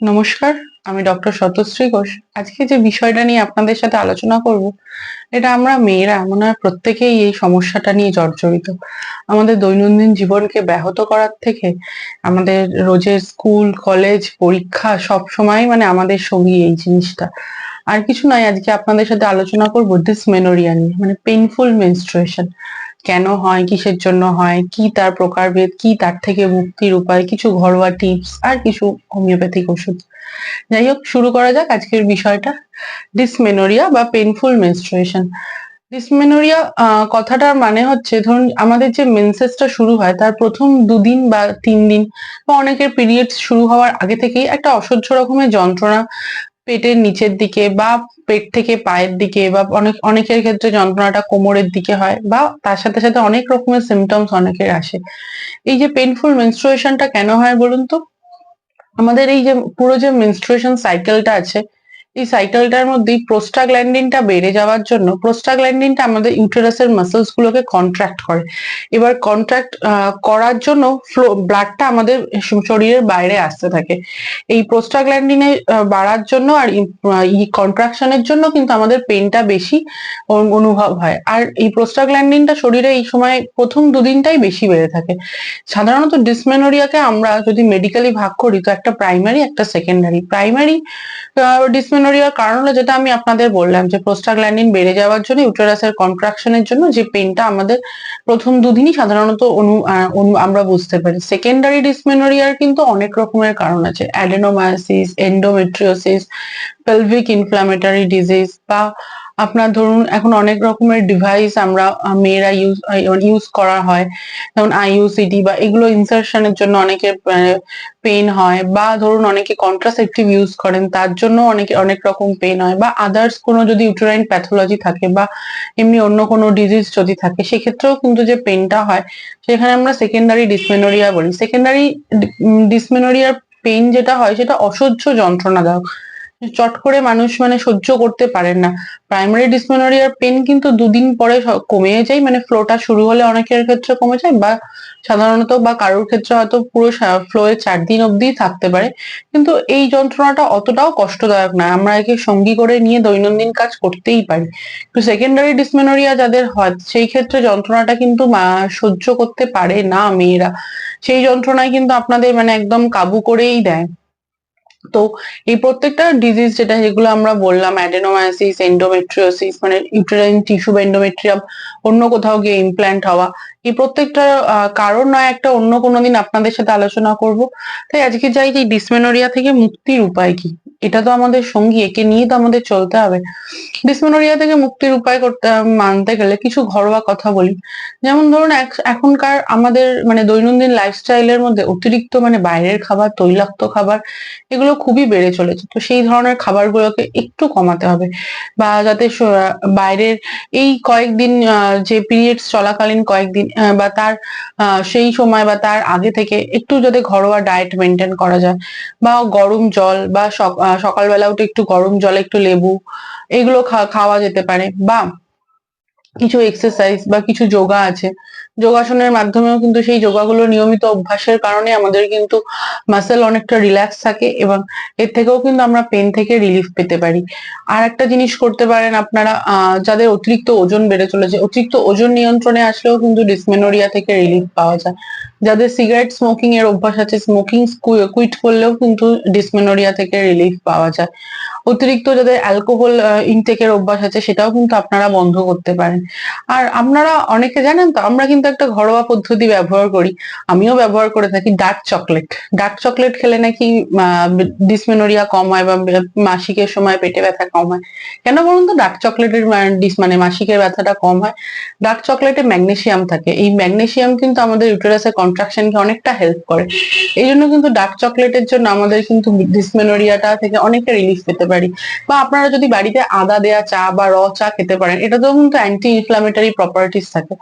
নমস্কার, আমি ডক্টর শতশ্রী ঘোষ। আজকে যে বিষয়টা নিয়ে আপনাদের সাথে আলোচনা করব, এটা আমরা মেয়েরা মনে হয় প্রত্যেকেই এই সমস্যাটা নিয়ে জর্জরিত। আমাদের দৈনন্দিন জীবনকে ব্যাহত করার থেকে, আমাদের রোজের স্কুল, কলেজ, পরীক্ষা সব সময় মানে আমাদের সঙ্গী এই জিনিসটা। আর কিছু নয়, আজকে আপনাদের সাথে আলোচনা করব ডিসমেনোরিয়া নিয়ে মানে পেইনফুল মেনস্ট্রুয়েশন কেন হয়, কিসের জন্য হয়, কি তার প্রকারভেদ, কি তার থেকে মুক্তির উপায়, কিছু ঘরোয়া টিপস আর কিছু হোমিওপ্যাথিক ওষুধ। যাই হোক, শুরু করা যাক আজকের বিষয়টা ডিসমেনোরিয়া বা পেনফুল মেনস্ট্রুয়েশন ডিসমেনোরিয়া কথাটার মানে হচ্ছে, ধরুন আমাদের যে মেনসেসটা শুরু হয়, তার প্রথম দুদিন বা তিন দিন বা অনেকের পিরিয়ডস শুরু হওয়ার আগে থেকেই একটা অসহ্য রকমের যন্ত্রণা পেটের নিচের দিকে বা পেট থেকে পায়ের দিকে বা অনেক, অনেকের ক্ষেত্রে যন্ত্রণাটা কোমরের দিকে হয় বা তার সাথে সাথে অনেক রকমের সিমটমস অনেকের আসে। এই যে পেনফুল মেনস্ট্রুয়েশনটা কেন হয় বলুন তো? আমাদের এই যে পুরো যে মেনস্ট্রুয়েশন সাইকেলটা আছে এই সাইকেলটার মধ্যেই প্রোস্টাগ্ল্যান্ডিনটা বেড়ে যাওয়ার জন্য প্রোস্টাগ্ল্যান্ডিনটা আমাদের ইউটেরাসের মাসেলস গুলোকে কন্ট্রাক্ট করে। এবার কন্ট্রাক্ট করার জন্য ফ্লো ব্লাডটা আমাদের শরীরের বাইরে আসতে থাকে। এই প্রোস্টাগ্ল্যান্ডিনে বাড়ার জন্য আর কন্ট্রাকশনের জন্য কিন্তু আমাদের পেনটা বেশি অনুভব হয়। আর এই প্রোস্টাগ্ল্যান্ডিনটা শরীরে এই সময় প্রথম দুদিনটাই বেশি বেড়ে থাকে। সাধারণত ডিসমেনোরিয়াকে আমরা যদি মেডিকেলি ভাগ করি, তো একটা প্রাইমারি একটা সেকেন্ডারি প্রাইমারি ডিসমেনোরিয়ার কারণ হলো যেটা আমি আপনাদের বললাম যে প্রোস্টাগ্ল্যান্ডিন বেড়ে যাওয়ার জন্য ইউটেরাসের কন্ট্রাকশনের জন্য যে পেনটা আমাদের প্রথম দুদিনই সাধারণত অনু আমরা বুঝতে পারি। সেকেন্ডারি ডিসমেনোরিয়ার কিন্তু অনেক রকমের কারণ আছে। Adenomyosis endometriosis pelvic inflammatory disease বা আপনার ধরুন এখন অনেক রকমের ডিভাইস আমরা মেয়েরা ইউজ ইউজ করা হয়। যেমন আইইউসিডি বা এগুলো ইনসার্শনের জন্য অনেকের পেন হয় বা ধরুন অনেকে কন্ট্রাসেপটিভ ইউজ করেন, তার জন্য অনেকে, অনেক রকম পেন হয় বা আদার্স কোনো যদি ইউটেরাইন প্যাথোলজি থাকে বা এমনি অন্য কোনো ডিজিজ যদি থাকে, সেক্ষেত্রেও কিন্তু যে পেনটা হয়, সেখানে আমরা সেকেন্ডারি ডিসমেনোরিয়া বলি। সেকেন্ডারি ডিসমেনোরিয়ার পেন যেটা হয়, সেটা অসহ্য যন্ত্রণাদায়ক। চট করে মানুষ মানে সহ্য করতে পারেন না। প্রাইমারি ডিসমেনোরিয়ার পেন কিন্তু দুদিন পরে কমে যায় মানে ফ্লোটা শুরু হলে অনেকের ক্ষেত্রে কমে যায় বা সাধারণত বা কারোর ক্ষেত্রে হয়তো পুরো ফ্লোয়ে চার দিন অব্দি থাকতে পারে। কিন্তু এই যন্ত্রণাটা অতটাও কষ্টদায়ক নয় আমরা একে সঙ্গী করে নিয়ে দৈনন্দিন কাজ করতেই পারি। তো সেকেন্ডারি ডিসমেনোরিয়া যাদের হয়, সেই ক্ষেত্রে যন্ত্রণাটা কিন্তু সহ্য করতে পারে না মেয়েরা। সেই যন্ত্রণায় কিন্তু আপনাদের মানে একদম কাবু করেই দেয়। তো এই প্রত্যেকটা ডিজিজ যেটা, যেগুলো আমরা বললাম অ্যাডেনোমায়াসিস এন্ডোমেট্রিওসিস মানে ইউটেরাইন টিস্যু এন্ডোমেট্রিয়াম অন্য কোথাও গিয়ে ইমপ্ল্যান্ট হওয়া, এই প্রত্যেকটা কারণ নয়, একটা অন্য কোনো দিন আপনাদের সাথে আলোচনা করব। তাই আজকে যাই যে ডিসমেনোরিয়া থেকে মুক্তির উপায় কি? এটা তো আমাদের সঙ্গী, একে নিয়ে তো আমাদের চলতে হবে। ডিসমেনোরিয়া থেকে মুক্তির উপায় করতে মানতে গেলে কিছু ঘরোয়া কথা বলি। যেমন ধরুন এখনকার আমাদের মানে দৈনন্দিন লাইফস্টাইলের মধ্যে অতিরিক্ত মানে বাইরের খাবার, তৈলাক্ত খাবার, এগুলো খুবই বেড়ে চলেছে। তো সেই ধরনের খাবারগুলোকে একটু কমাতে হবে বা যাতে বাইরের এই কয়েকদিন যে পিরিয়ডস চলাকালীন কয়েকদিন বা তার সেই সময় বা তার আগে থেকে একটু যাতে ঘরোয়া ডায়েট মেনটেন করা যায় বা গরম জল বা সকালবেলা উঠে একটু গরম জলে একটু লেবু, এগুলো খাওয়া যেতে পারে। বা কিছু এক্সারসাইজ বা কিছু যোগা আছে। যোগাসনের মাধ্যমেও কিন্তু সেই যোগাগুলো নিয়মিত অভ্যাসের কারণে আমাদের কিন্তু মাসেল অনেকটা রিল্যাক্স থাকে এবং এর থেকেও কিন্তু আমরা পেন থেকে রিলিফ পেতে পারি। আর একটা জিনিস করতে পারেন আপনারা যাদের অতিরিক্ত ওজন বেড়ে চলেছে, অতিরিক্ত ওজন নিয়ন্ত্রণে আসলেও কিন্তু ডিসমেনোরিয়া থেকে রিলিফ পাওয়া যায়। যাদের সিগারেট স্মোকিং এর অভ্যাস আছে স্মোকিং কুইট করলেও কিন্তু ডিসমেনোরিয়া থেকে রিলিফ পাওয়া যায়। অতিরিক্ত যাদের অ্যালকোহল ইনটেকের অভ্যাস আছে, সেটাও কিন্তু আপনারা বন্ধ করতে পারেন। আর আপনারা অনেকে জানেন তো, আমরা কিন্তু একটা ঘরোয়া পদ্ধতি ব্যবহার করি। আমিও ব্যবহার করে থাকি ডার্ক চকলেট ডার্ক চকলেট খেলে নাকি ডিসমেনোরিয়া কম হয় বা মাসিকের সময় পেটে ব্যথা কম হয়। কেন বলুন তো ডার্ক চকলেটের মানে মাসিকের ব্যথাটা কম হয়। ডার্ক চকলেটে ম্যাগনেসিয়াম থাকে। এই ম্যাগনেসিয়াম কিন্তু আমাদের ইউটেরাসের কন্ট্রাকশনকে অনেকটা হেল্প করে। এই জন্য কিন্তু ডার্ক চকলেটের জন্য আমাদের কিন্তু ডিসমেনোরিয়াটা থেকে অনেকটা রিলিফ পেতে পারি। বা আপনারা যদি বাড়িতে আদা দেয়া চা বা র চা খেতে পারেন, এটাতেও কিন্তু অ্যান্টি ইনফ্লামেটারি প্রপার্টিস থাকে।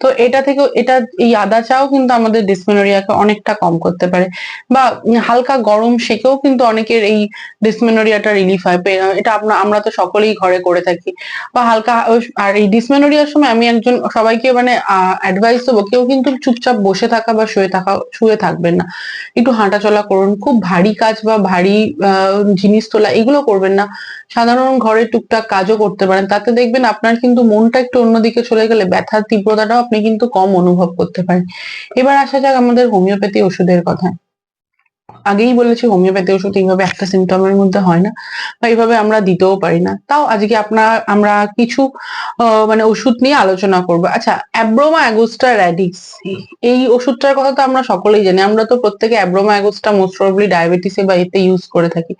তো এটা থেকে এটা, এই আদা চাও কিন্তু আমাদের ডিসমেনোরিয়াকে অনেকটা কম করতে পারে। বা হালকা গরম সেকেও কিন্তু অনেকের এই ডিসমেনোরিয়াটা রিলিফ হয়। এটা আপনার আমরা তো সকলেই ঘরে করে থাকি। বা হালকা, আর এই ডিসমেনোরিয়ার সময় আমি একজন, সবাইকে মানে অ্যাডভাইস দেবো, কেউ কিন্তু চুপচাপ বসে থাকা বা শুয়ে থাকা, শুয়ে থাকবেন না। একটু হাঁটা চলা করুন, খুব ভারী কাজ বা ভারী জিনিস তোলা, এগুলো করবেন না। সাধারণ ঘরে টুকটাক কাজও করতে পারেন, তাতে দেখবেন আপনার কিন্তু মনটা একটু অন্যদিকে চলে গেলে ব্যথার তীব্রতাটাও আপনি কিন্তু কম অনুভব করতে পারেন। এবার আসা যাক আমাদের হোমিওপ্যাথি ওষুধের কথায় আগেই বলেছি, হোমিওপ্যাথি ওষুধ এইভাবে একটা সিমটমের মধ্যে হয় না, বা এইভাবে আমরা দিতেও পারি না। তাও আজকে আপনার আমরা কিছু মানে ওষুধ নিয়ে আলোচনা করব। আচ্ছা অ্যাব্রোমা অ্যাগোস্টা র্যাডিক্স এই ওষুধটার কথা তো আমরা সকলেই জানি, আমরা তো প্রত্যেকে অ্যাব্রোমা অ্যাগোস্টা মোস্ট প্রবলি ডায়াবেটিসে বা এতে ইউজ করে থাকি।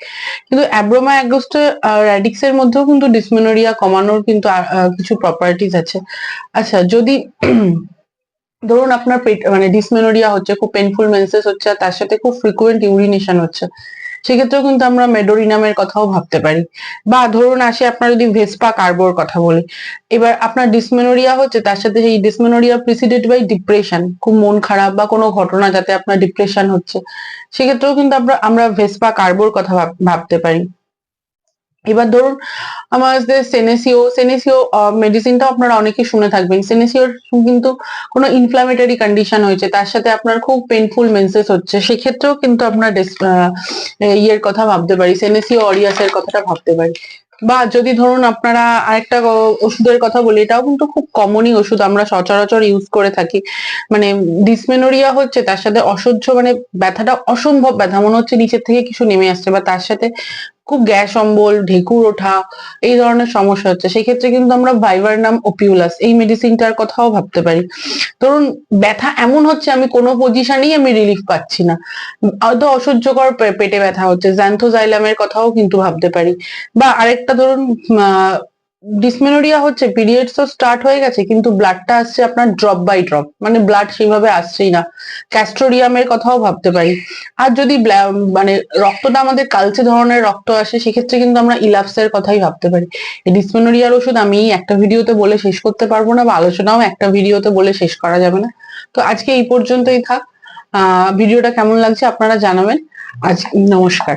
কিন্তু অ্যাব্রোমা অ্যাগোস্টা র্যাডিক্স এর মধ্যেও কিন্তু ডিসমেনোরিয়া কমানোর কিন্তু কিছু প্রপার্টিজ আছে। আচ্ছা যদি ধরুন আপনার পেট মানে ডিসমেনোরিয়া হচ্ছে, খুব পেনফুল মেন্সেস হচ্ছে তার সাথে খুব ফ্রিকুয়েন্ট ইউরিনেশন হচ্ছে। সেক্ষেত্রেও কিন্তু আমরা মেডোরিনামের কথাও ভাবতে পারি। বা ধরুন আসে আপনার যদি ভেসপা কার্বোর কথা বলি, এবার আপনার ডিসমেনোরিয়া হচ্ছে, তার সাথে সেই ডিসমেনোরিয়া প্রিসিডেড বাই ডিপ্রেশন খুব মন খারাপ বা কোনো ঘটনা যাতে আপনার ডিপ্রেশন হচ্ছে, সেক্ষেত্রেও কিন্তু আমরা আমরা ভেসপা কার্বোর কথা ভাব- ভাবতে পারি। এবার ধরুন আমাদের সেনেসিও সেনেসিও মেডিসিনটাও আপনারা অনেকে শুনে থাকবেন। সেনেসিওর কিন্তু কোনো ইনফ্লামেটরি কন্ডিশন হয়েছে, তার সাথে আপনার খুব পেনফুল মেন্সেস হচ্ছে, সেক্ষেত্রেও কিন্তু আপনার ইয়ের কথা ভাবতে পারি সেনেসিও অরিয়াসের কথাটা ভাবতে পারি। বা যদি ধরুন আপনারা আরেকটা ওষুধের কথা বলি, এটাও কিন্তু খুব কমনই ওষুধ, আমরা সচরাচর ইউজ করে থাকি। মানে ডিসমেনোরিয়া হচ্ছে, তার সাথে অসহ্য মানে ব্যথাটা অসম্ভব ব্যথা, মনে হচ্ছে নিচের থেকে কিছু নেমে আসছে, বা তার সাথে খুব গ্যাস অম্বল, ঢেকুর ওঠা, এই ধরনের সমস্যা হচ্ছে। সেক্ষেত্রে কিন্তু আমরা ভাইবার নাম ওপিউলাস, এই মেডিসিনটার কথাও ভাবতে পারি। ধরুন, ব্যথা এমন হচ্ছে, আমি কোনো পজিশনেই আমি রিলিফ পাচ্ছি না। হয়তো অসহ্যকর পেটে ব্যথা হচ্ছে জ্যান্থোজাইলামের কথাও কিন্তু ভাবতে পারি। বা আরেকটা ধরুন ডিসমেনোরিয়া হচ্ছে পিরিয়ডস তো স্টার্ট হয়ে গেছে, কিন্তু ব্লাডটা আসছে আপনার ড্রপ বাই ড্রপ মানে ব্লাড সেইভাবে আসছেই না। ক্যাস্ট্রোডিয়ামের কথাও ভাবতে পারি। আর যদি মানে রক্তটা আমাদের কালচে ধরনের রক্ত আসে, সেক্ষেত্রে কিন্তু আমরা ইলাপসের কথাই ভাবতে পারি। ডিসমেনোরিয়ার ওষুধ আমি একটা ভিডিওতে বলে শেষ করতে পারব না, বা আলোচনাও একটা ভিডিওতে বলে শেষ করা যাবে না। তো আজকে এই পর্যন্তই থাক। ভিডিওটা কেমন লাগছে আপনারা জানাবেন। আজ নমস্কার।